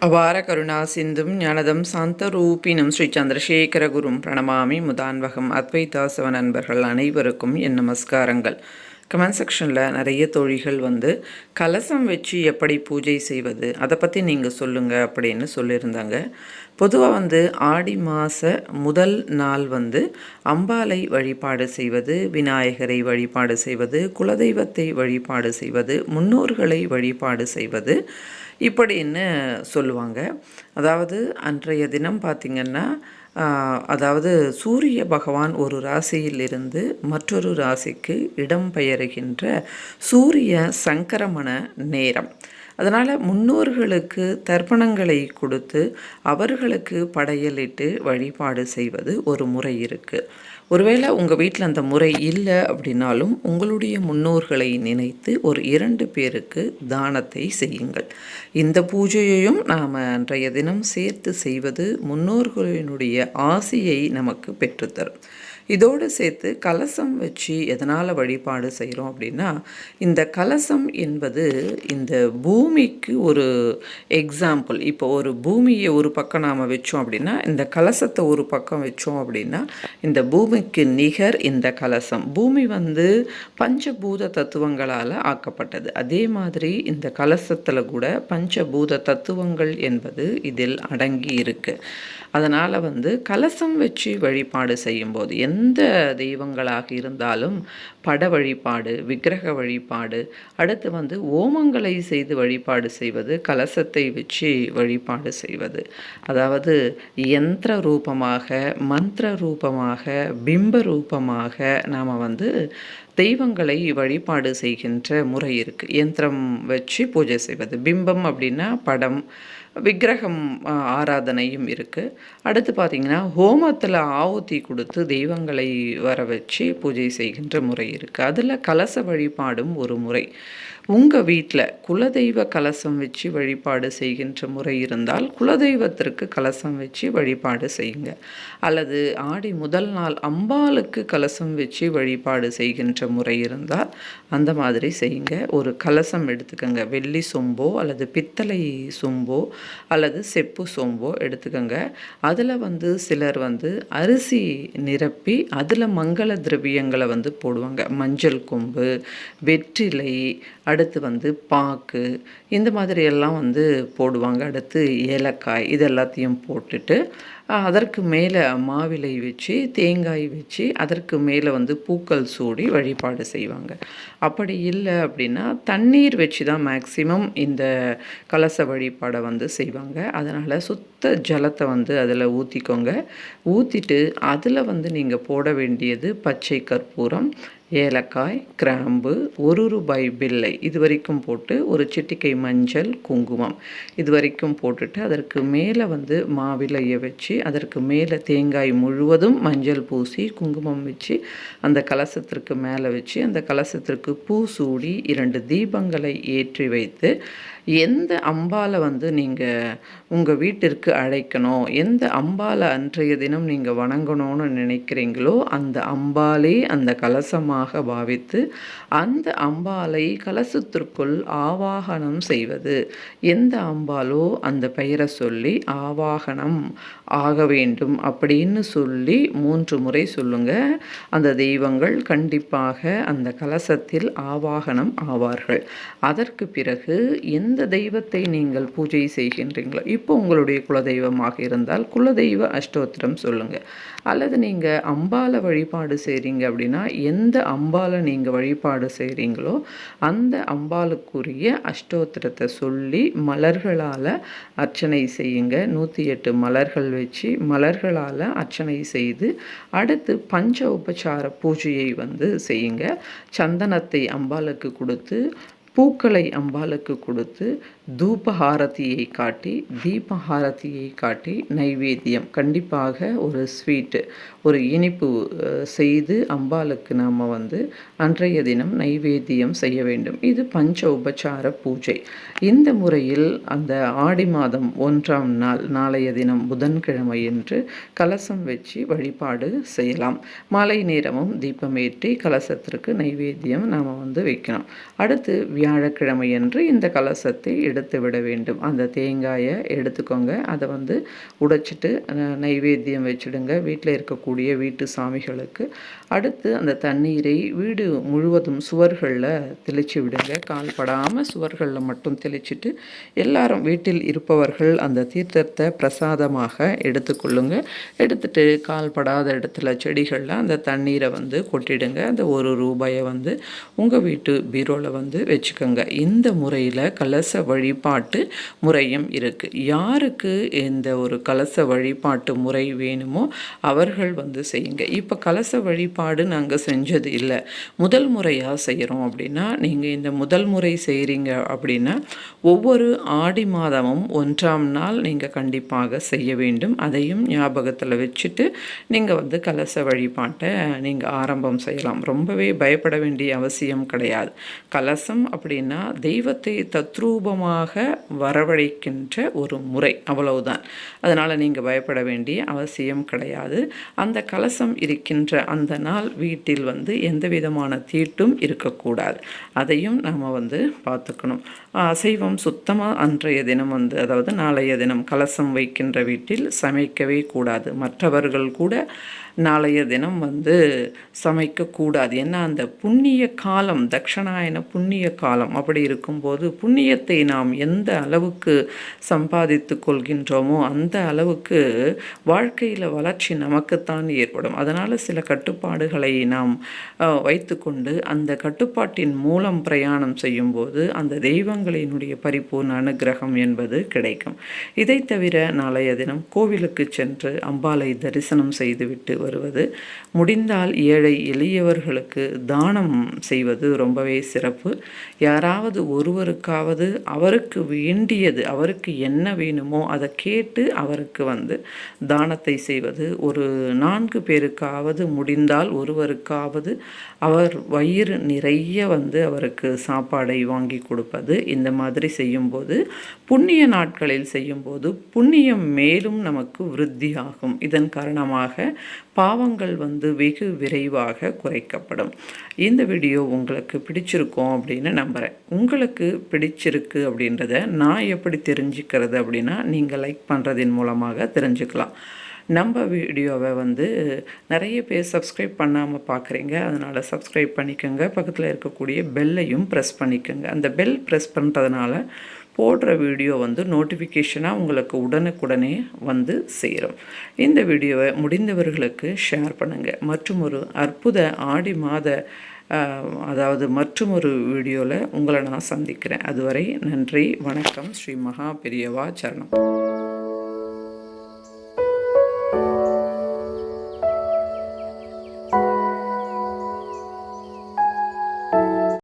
அபார கருணா சிந்தும் ஞானதம் சாந்தரூபினம் ஸ்ரீ சந்திரசேகர குரும் பிரணமாமி முதான்வகம் அத்வைதாசவ நண்பர்கள் அனைவருக்கும் என் நமஸ்காரங்கள். கமெண்ட் செக்ஷனில் நிறைய தோழிகள் வந்து கலசம் வச்சு எப்படி பூஜை செய்வது? அதை பற்றி நீங்கள் சொல்லுங்கள் அப்படின்னு சொல்லியிருந்தாங்க. பொதுவாக வந்து ஆடி மாத முதல் நாள் வந்து அம்பாலை வழிபாடு செய்வது விநாயகரை வழிபாடு செய்வது குலதெய்வத்தை வழிபாடு செய்வது முன்னோர்களை வழிபாடு செய்வது இப்படின்னு சொல்லுவாங்க. அதாவது அன்றைய தினம் பார்த்திங்கன்னா அதாவது சூரிய பகவான் ஒரு ராசியிலிருந்து மற்றொரு ராசிக்கு இடம்பெயருகின்ற சூரிய சங்கரமண நேரம். அதனால் முன்னோர்களுக்கு தர்ப்பணங்களை கொடுத்து அவர்களுக்கு படையலிட்டு வழிபாடு செய்வது ஒரு முறை இருக்குது ஒருவேளை உங்கள் வீட்டில் அந்த முறை இல்லை அப்படின்னாலும் உங்களுடைய முன்னோர்களை நினைத்து ஒரு இரண்டு பேருக்கு தானத்தை செய்யுங்கள். இந்த பூஜையையும் நாம் அன்றைய தினம் சேர்த்து செய்வது முன்னோர்களினுடைய ஆசையை நமக்கு பெற்றுத்தரும். இதோடு சேர்த்து கலசம் வச்சு எதனால் வழிபாடு செய்கிறோம் அப்படின்னா இந்த கலசம் என்பது இந்த பூமிக்கு ஒரு எக்ஸாம்பிள் இப்போ ஒரு பூமியை ஒரு பக்கம் நாம் வச்சோம் அப்படின்னா இந்த கலசத்தை ஒரு பக்கம் வச்சோம் அப்படின்னா இந்த பூமிக்கு நிகர் இந்த கலசம். பூமி வந்து பஞ்சபூத தத்துவங்களால் ஆக்கப்பட்டது. அதே மாதிரி இந்த கலசத்தில் கூட பஞ்சபூத தத்துவங்கள் என்பது இதில் அடங்கி இருக்குது அதனால் வந்து கலசம் வச்சு வழிபாடு செய்யும்போது எந்த தெய்வங்களாக இருந்தாலும் பட வழிபாடு விக்கிரக வழிபாடு அடுத்து வந்து ஓமங்களை செய்து வழிபாடு செய்வது கலசத்தை வச்சு வழிபாடு செய்வது. அதாவது யந்திர ரூபமாக மந்திர ரூபமாக பிம்ப ரூபமாக நாம் வந்து தெய்வங்களை வழிபாடு செய்கின்ற முறை இருக்குது யந்திரம் வச்சு பூஜை செய்வது. பிம்பம் அப்படின்னா படம் விக்கிரகம் ஆராதனையும் இருக்குது அடுத்து பார்த்திங்கன்னா ஹோமத்தில் ஆவுத்தி கொடுத்து தெய்வங்களை வர வச்சு பூஜை செய்கின்ற முறை இருக்குது அதில் கலச வழிபாடும் ஒரு முறை. உங்கள் வீட்டில் குலதெய்வ கலசம் வச்சு வழிபாடு செய்கின்ற முறை இருந்தால் குலதெய்வத்திற்கு கலசம் வச்சு வழிபாடு செய்யுங்க. அல்லது ஆடி முதல் நாள் அம்பாளுக்கு கலசம் வச்சு வழிபாடு செய்கின்ற முறை இருந்தால் அந்த மாதிரி செய்யுங்க. ஒரு கலசம் எடுத்துக்கோங்க. வெள்ளி சொம்போ அல்லது பித்தளை சொம்போ அல்லது செப்பு சோம்போ எடுத்துக்கோங்க. அதில் வந்து சிலர் வந்து அரிசி நிரப்பி அதில் மங்கள திரவியங்களை வந்து போடுவாங்க. மஞ்சள் கொம்பு வெற்றிலை அடுத்து வந்து பாக்கு இந்த மாதிரி எல்லாம் வந்து போடுவாங்க. அடுத்து ஏலக்காய் இது எல்லாத்தையும் போட்டுட்டு அதற்கு மேலே மாவிலை வச்சு தேங்காய் வச்சு அதற்கு மேலே வந்து பூக்கள் சூடி வழிபாடு செய்வாங்க. அப்படி இல்லை அப்படின்னா தண்ணீர் வச்சு தான் மேக்சிமம் இந்த கலச வழிபாடை வந்து செய்வாங்க. அதனால் சுத்த ஜலத்தை வந்து அதில் ஊற்றிக்கோங்க ஊற்றிட்டு அதில் வந்து நீங்கள் போட வேண்டியது பச்சை கற்பூரம் ஏலக்காய் கிராம்பு ஒரு ரூபாய் பில்லை இது வரைக்கும் போட்டு ஒரு சிட்டிக்கை மஞ்சள் குங்குமம். இது வரைக்கும் போட்டுட்டு அதற்கு மேலே வந்து மாவிலையை வச்சு அதற்கு மேலே தேங்காய் முழுவதும் மஞ்சள் பூசி குங்குமம் வச்சு அந்த கலசத்திற்கு மேலே வச்சு அந்த கலசத்திற்கு பூ சூடி இரண்டு தீபங்களை ஏற்றி வைத்து எந்த அம்பாலை வந்து நீங்கள் உங்கள் வீட்டிற்கு அழைக்கணும் எந்த அம்பாலை அன்றைய தினம் நீங்கள் வணங்கணும்னு நினைக்கிறீங்களோ அந்த அம்பாலே அந்த கலசமாக பாவித்து அந்த அம்பாலை கலசத்திற்குள் ஆவாகனம் செய்வது. எந்த அம்பாலோ அந்த பெயரை சொல்லி ஆவாகனம் ஆக வேண்டும் அப்படின்னு சொல்லி மூன்று முறை சொல்லுங்க. அந்த தெய்வங்கள் கண்டிப்பாக அந்த கலசத்தில் ஆவாகனம் ஆவார்கள். அதற்கு பிறகு எந்த தெய்வத்தை நீங்கள் பூஜை செய்கின்றீங்களோ இப்போ உங்களுடைய குலதெய்வமாக இருந்தால் குலதெய்வ அஷ்டோத்திரம் சொல்லுங்க. அல்லது நீங்கள் அம்பால வழிபாடு செய்கிறீங்க அப்படின்னா எந்த அம்பாலை நீங்கள் வழிபாடு செய்கிறீங்களோ அந்த அம்பாளுக்குரிய அஷ்டோத்திரத்தை சொல்லி மலர்களால் அர்ச்சனை செய்யுங்க. நூற்றி எட்டு மலர்கள் வச்சு மலர்களால் அர்ச்சனை செய்து அடுத்து பஞ்ச உபச்சார பூஜையை வந்து செய்யுங்க. சந்தனத்தை அம்பாளுக்கு கொடுத்து பூக்களை அம்பாளுக்கு கொடுத்து தூபஹாரதியை காட்டி தீபஹாரதியை காட்டி நைவேத்தியம் கண்டிப்பாக ஒரு ஸ்வீட்டு ஒரு இனிப்பு செய்து அம்பாளுக்கு நாம் வந்து அன்றைய தினம் நைவேத்தியம் செய்ய வேண்டும். இது பஞ்ச உபச்சார பூஜை. இந்த முறையில் அந்த ஆடி மாதம் ஒன்றாம் நாள் நாளைய தினம் புதன்கிழமை என்று கலசம் வச்சு வழிபாடு செய்யலாம். மாலை நேரமும் தீபமேற்றி கலசத்திற்கு நைவேத்தியம் நாம் வந்து வைக்கணும். அடுத்து வியாழக்கிழமையன்று இந்த கலசத்தை எடுத்து விட வேண்டும். அந்த தேங்காயை எடுத்துக்கோங்க. அதை வந்து உடைச்சிட்டு நைவேத்தியம் வச்சுடுங்க. வீட்டில் இருக்கக்கூடிய வீட்டு சாமிகளுக்கு. அடுத்து அந்த தண்ணீரை வீடு முழுவதும் சுவர்களில் தெளித்து விடுங்க. கால் படாமல் சுவர்களில் மட்டும் தெளிச்சிட்டு எல்லாரும் வீட்டில் இருப்பவர்கள் அந்த தீர்த்தத்தை பிரசாதமாக எடுத்துக்கொள்ளுங்க. எடுத்துட்டு கால் படாத இடத்துல செடிகளில் அந்த தண்ணீரை வந்து கொட்டிடுங்க. அந்த ஒரு ரூபாயை வந்து உங்கள் வீட்டு பீரோவில் வந்து வச்சு வச்சுக்கோங்க. இந்த முறையில் கலச வழிபாட்டு முறையும் இருக்குது யாருக்கு இந்த ஒரு கலச வழிபாட்டு முறை வேணுமோ அவர்கள் வந்து செய்யுங்க. இப்போ கலச வழிபாடு நாங்கள் செஞ்சது இல்லை. முதல் முறையாக செய்கிறோம் அப்படின்னா நீங்கள் இந்த முதல் முறை செய்கிறீங்க அப்படின்னா ஒவ்வொரு ஆடி மாதமும் ஒன்றாம் நாள் நீங்கள் கண்டிப்பாக செய்ய வேண்டும். அதையும் ஞாபகத்தில் வச்சுட்டு நீங்கள் வந்து கலச வழிபாட்டை நீங்கள் ஆரம்பம் செய்யலாம். ரொம்பவே பயப்பட வேண்டிய அவசியம் கிடையாது. கலசம் அப்படின்னா தெய்வத்தை தத்ரூபமாக வரவழைக்கின்ற ஒரு முறை. அவ்வளவுதான். அதனால் நீங்கள் பயப்பட வேண்டிய அவசியம் கிடையாது. அந்த கலசம் இருக்கின்ற அந்த நாள் வீட்டில் வந்து எந்த விதமான தீட்டும் இருக்கக்கூடாது. அதையும் நாம் வந்து பார்த்துக்கணும். அசைவம் சுத்தமாக அன்றைய தினம் வந்து அதாவது நாளைய தினம் கலசம் வைக்கின்ற வீட்டில் சமைக்கவே கூடாது. மற்றவர்கள் கூட நாளைய தினம் வந்து சமைக்கக்கூடாது ஏன்னா அந்த புண்ணிய காலம் தக்ஷணாயன புண்ணிய காலம் அப்படி இருக்கும்போது புண்ணியத்தை நாம் எந்த அளவுக்கு சம்பாதித்து கொள்கின்றோமோ அந்த அளவுக்கு வாழ்க்கையில் வளர்ச்சி நமக்குத்தான் ஏற்படும். அதனால் சில கட்டுப்பாடுகளை நாம் வைத்துக்கொண்டு அந்த கட்டுப்பாட்டின் மூலம் பிரயாணம் செய்யும்போது அந்த தெய்வங்களினுடைய பரிபூர்ண அனுகிரகம் என்பது கிடைக்கும். இதை தவிர நாளைய தினம் கோவிலுக்கு சென்று அம்பாளை தரிசனம் செய்துவிட்டு வருவது. முடிந்தால் ஏழை எளியவர்களுக்கு தானம் செய்வது ரொம்பவே சிறப்பு. யாராவது ஒருவருக்காவது அவருக்கு வேண்டியது அவருக்கு என்ன வேணுமோ அதை கேட்டு அவருக்கு வந்து தானத்தை செய்வது. ஒரு நான்கு பேருக்காவது முடிந்தால் ஒருவருக்காவது அவர் வயிறு நிறைய வந்து அவருக்கு சாப்பாடை வாங்கி கொடுப்பது. இந்த மாதிரி செய்யும்போது புண்ணிய நாட்களில் செய்யும்போது புண்ணியம் மேலும் நமக்கு விருத்தியாகும். இதன் காரணமாக பாவங்கள் வந்து வெகு விரைவாக குறைக்கப்படும். இந்த வீடியோ உங்களுக்கு பிடிச்சிருக்கும் அப்படின்னு நம்புகிறேன் உங்களுக்கு பிடிச்சிருக்கு அப்படின்றத நான் எப்படி தெரிஞ்சுக்கிறது அப்படின்னா நீங்கள் லைக் பண்ணுறதின் மூலமாக தெரிஞ்சுக்கலாம். நம்ம வீடியோவை வந்து நிறைய பேர் சப்ஸ்கிரைப் பண்ணாமல் பார்க்குறீங்க அதனால் சப்ஸ்கிரைப் பண்ணிக்கோங்க. பக்கத்தில் இருக்கக்கூடிய பெல்லையும் ப்ரெஸ் பண்ணிக்கோங்க. அந்த பெல் ப்ரெஸ் பண்ணுறதுனால போடுற வீடியோ வந்து நோட்டிஃபிகேஷனாக உங்களுக்கு உடனுக்குடனே வந்து சேரும். இந்த வீடியோவை முடிந்தவர்களுக்கு ஷேர் பண்ணுங்கள் மற்றும் ஒரு அற்புத ஆடி மாத அதாவது மற்றும் ஒரு வீடியோவில் உங்களை நான் சந்திக்கிறேன். அதுவரை நன்றி வணக்கம். ஸ்ரீ மகா பெரியவா சரணம்.